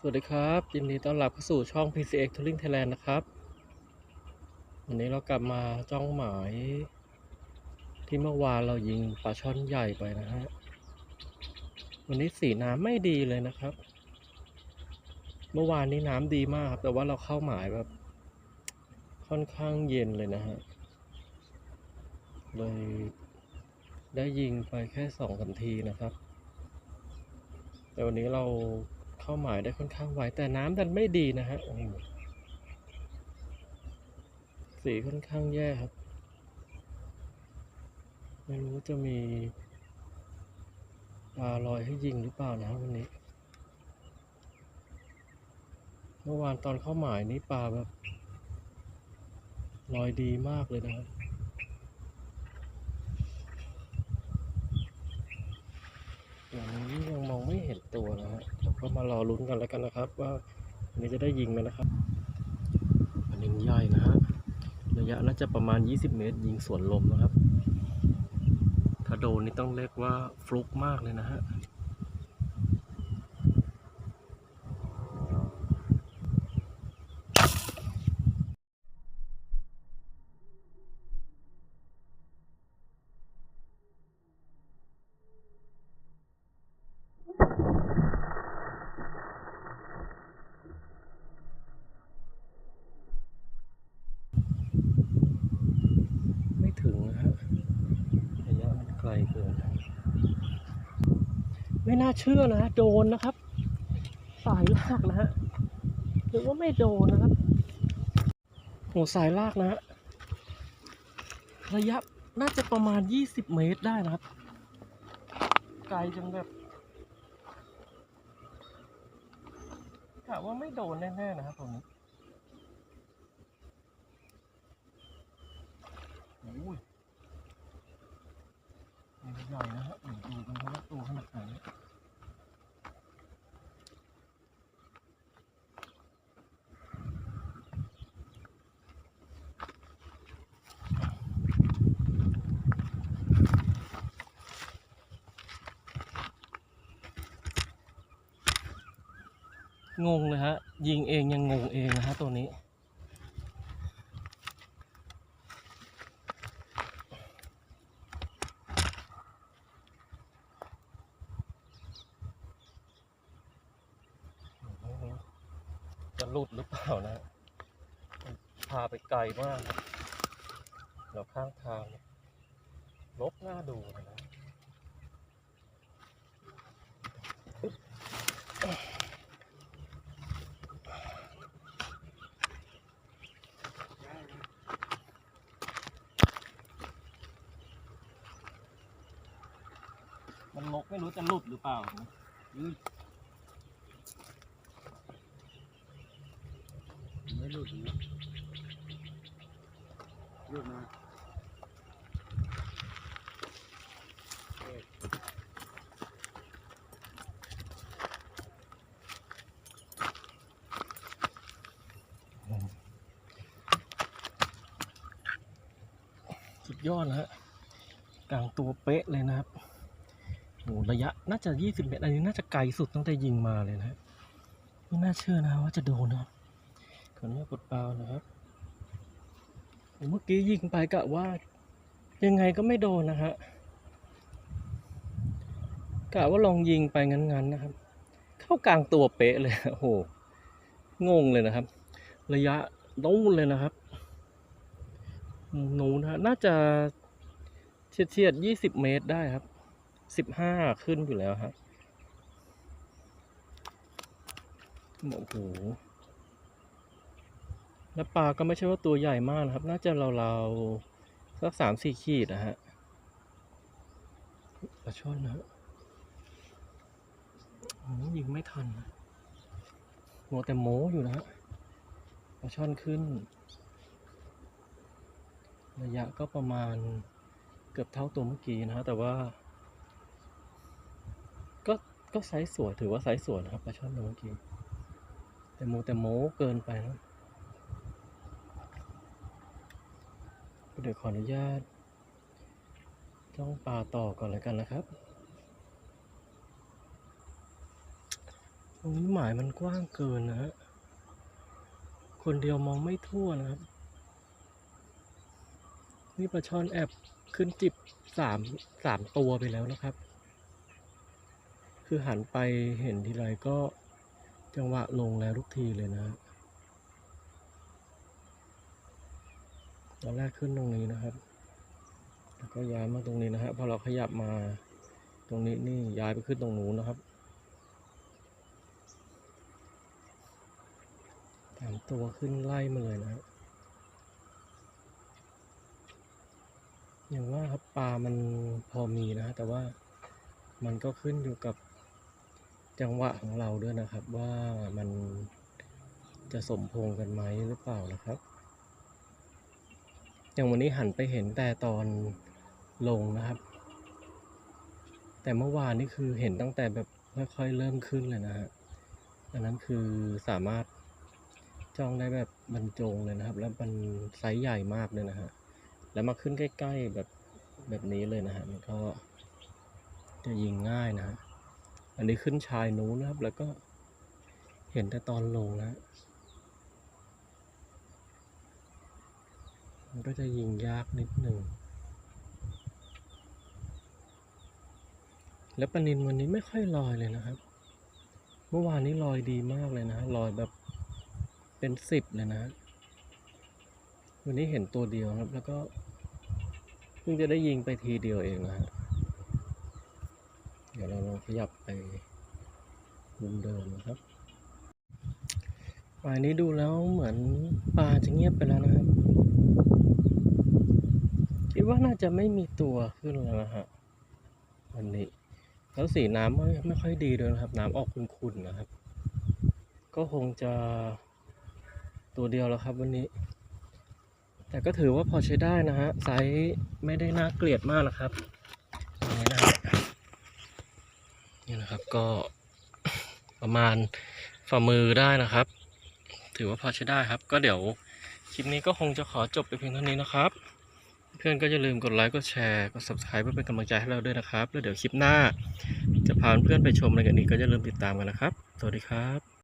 สวัสดีครับยินดีต้อนรับเข้าสู่ช่อง PCX Touring Thailand นะครับ วันนี้เรากลับมาจ้องหมาย ที่เมื่อวานเรายิงปลาช่อนใหญ่ไปนะฮะ วันนี้สีน้ำไม่ดีเลยนะครับ เมื่อวานนี้น้ำดีมากครับ แต่ว่าเราเข้าหมายแบบ ค่อนข้างเย็นเลยนะฮะ เลยได้ยิงไปแค่สองสามทีนะครับ แต่วันนี้เรา เข้าหมายได้ค่อนข้างไวแต่น้ำดันไม่ดีนะฮะสีค่อนข้างแย่ครับ ไม่รู้จะมีปลาลอยให้ยิงหรือเปล่านะวันนี้ เมื่อวานตอนเข้าหมายนี้ปลาแบบลอยดีมากเลยนะครับอย่างนี้ยังมองไม่เห็นตัวนะฮะ ก็มารอลุ้นกันแล้วกันนะครับ ว่าวันนี้จะได้ยิงไหมนะครับอันนี้ใหญ่นะฮะระยะน่าจะประมาณ 20 เมตร ยิงสวนลมนะครับ ถ้าโดนนี่ต้องเรียกว่าฟลุกมากเลยนะฮะ ไม่ถึงนะฮะระยะมันไกล เกินไม่น่าเชื่อนะฮะโดนนะครับ สายลากนะฮะหรือว่าไม่โดนนะครับโหสายลากนะฮะระยะน่าจะประมาณ 20 เมตรได้นะครับ ไกลจนแบบกะว่าไม่โดนแน่ๆนะครับตรงนี้ โอ้ยมัน ใหญ่นะฮะเดี๋ยวดูกันครับว่าตัวขนาดไหนงงเลยฮะ ยิงเองยังงงเองนะฮะตัวนี้ จะ หลุดหรือเปล่านะ พาไปไกลมากนะแล้วข้างทางลกหน้าดูนะมันลกไม่รู้จะหลุดหรือเปล่านะ ไม่หลุดนะหลุดนะสุดยอดนะฮะกลางตัวเป๊ะเลยนะครับโหระยะน่าจะ 20 เมตร อันนี้น่าจะไกลสุดตั้งแต่ยิงมาเลยนะฮะไม่น่าเชื่อนะว่าจะโดนนะครับ ขออนุญาตกดเปล่านะครับเมื่อกี้ยิงไปกะว่า ยังไงก็ไม่โดนนะฮะกะว่าลองยิงไปงั้นๆนะครับ เข้ากลางตัวเป๊ะเลยโอ้โหงงเลยนะครับ ระยะนู้นเลยนะครับหนูนะฮะน่าจะเฉียดเฉียดยี่สิบเมตรได้ครับสิบห้าขึ้นอยู่แล้วครับโอ้โห แล้วปลาก็ไม่ใช่ว่าตัวใหญ่มากนะครับ น่าจะราวๆสักสามสี่ขีดนะฮะปลาช่อนนะฮะโอ้ยิงไม่ทันนะมัวแต่โมอยู่นะฮะปลาช่อนขึ้น ระยะก็ประมาณเกือบเท่าตัวเมื่อกี้นะฮะแต่ว่า ก็ก็ไซส์สวยถือว่าไซส์สวยนะครับปลาช่อนตัวเมื่อกี้แต่โมแต่โมเกินไปนะ ดี๋ยวขออนุญาตจ้องปลาต่อก่อนแล้วกันนะครับตรงนี้หมายมันกว้างเกินนะฮะ คนเดียวมองไม่ทั่วนะครับ นี่ปลาช่อนแอบขึ้นจิบสามสามตัวไปแล้วนะครับ คือหันไปเห็นทีไรก็จังหวะลงแล้วทุกทีเลยนะ ฮะตอนแรกขึ้นตรงนี้นะครับ แล้วก็ย้ายมาตรงนี้นะฮะพอเราขยับมาตรงนี้นี่ย้ายไปขึ้นตรงนู้นนะครับสามตัวขึ้นไล่มาเลยนะอย่างว่าครับปลามันพอมีนะฮะแต่ว่ามันก็ขึ้นอยู่กับจังหวะของเราด้วยนะครับ ว่ามันจะสมพงกันไหมหรือเปล่านะครับ อย่างวันนี้หันไปเห็นแต่ตอนลงนะครับ แต่เมื่อวานนี่คือเห็นตั้งแต่แบบค่อยๆเริ่มขึ้นเลยนะฮะอันนั้นคือสามารถจ้องได้แบบบรรจงเลยนะครับ แล้วมันไซส์ใหญ่มากเลยนะฮะแล้วมาขึ้นใกล้ ๆแบบแบบนี้เลยนะฮะมันก็จะยิงง่ายนะฮะอันนี้ขึ้นชายนู้นนะครับ แล้วก็เห็นแต่ตอนลงนะฮะ มันก็จะยิงยากนิดหนึ่ง แล้วปลานินวันนี้ไม่ค่อยลอยเลยนะครับ เมื่อวานนี้ลอยดีมากเลยนะลอยแบบเป็นสิบเลยนะ วันนี้เห็นตัวเดียวครับ แล้วก็เพิ่งจะได้ยิงไปทีเดียวเองนะฮะเดี๋ยวเราลองขยับไปมุมเดิมนะครับหมายนี้ดูแล้วเหมือนปลาจะเงียบไปแล้วนะครับ คิดว่าน่าจะไม่มีตัวขึ้นแล้วนะฮะวันนี้ แล้วสีน้ำไม่ไม่ค่อยดีด้วยนะครับ น้ำออกขุ่นๆนะครับ ก็คงจะตัวเดียวแล้วครับวันนี้ แต่ก็ถือว่าพอใช้ได้นะฮะไซส์ไม่ได้น่าเกลียดมากนะครับอย่นี้นะฮะนี่นะครับก็ประมาณฝ่ามือได้นะครับ ถือว่าพอใช้ได้ครับ ก็เดี๋ยว คลิปนี้ก็คงจะขอจบไปเพียงเท่านี้นะครับ เพื่อนก็อย่าลืมกดไลค์กดแชร์กด subscribe เพื่อเป็นกำลังใจให้เราด้วยนะครับ แล้วเดี๋ยวคลิปหน้า จะพาเพื่อนไปชมอะไรกันอีกก็อย่าลืมติดตามกันนะครับ สวัสดีครับ